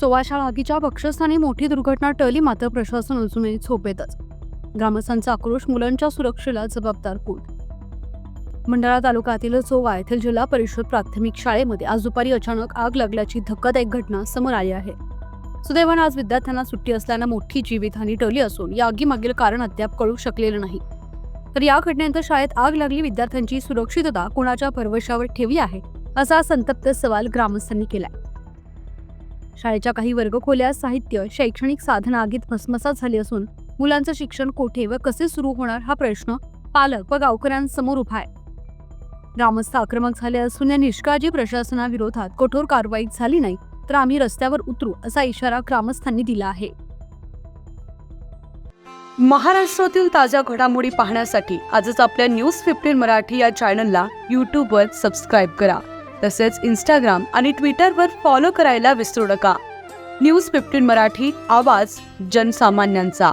चोवाशाळ आगीच्या बक्षस्थानी मोठी दुर्घटना टळली मात्र प्रशासन अजूनही झोपेतच. ग्रामस्थांचा आक्रोश मुलांच्या सुरक्षेला जबाबदार कोण? मंडळा तालुक्यातील चोवा येथील जिल्हा परिषद प्राथमिक शाळेमध्ये आज दुपारी अचानक आग लागल्याची धक्कादायक घटना समोर आली आहे. सुदैवानं आज विद्यार्थ्यांना सुट्टी असल्यानं मोठी जीवितहानी टळली असून या आगीमागील कारण अद्याप कळू शकलेलं नाही. तर या घटनेनंतर शाळेत आग लागली विद्यार्थ्यांची सुरक्षितता कोणाच्या परवशावर ठेवली आहे? असा संतप्त सवाल ग्रामस्थांनी केलाय. शाळेच्या काही वर्गखोल्या साहित्य शैक्षणिक साधना आगीत भस्मसात झाली असून मुलांचं शिक्षण कोठे व कसे सुरू होणार हा प्रश्न पालक व गावकऱ्यांसमोर उभा आहे. ग्रामस्थ आक्रमक झाले असून या निष्काळजी प्रशासनाविरोधात कठोर कारवाई झाली नाही तर आम्ही रस्त्यावर उतरू असा इशारा ग्रामस्थांनी दिला आहे. महाराष्ट्रातील ताज्या घडामोडी पाहण्यासाठी आजच आपल्या न्यूज फिफ्टीन मराठी या चॅनलला यूट्यूबवर सबस्क्राईब करा. तसेच इंस्टाग्राम आणि ट्विटरवर फॉलो करायला विसरू नका. न्यूज फिफ्टीन मराठी आवाज जनसामान्यांचा.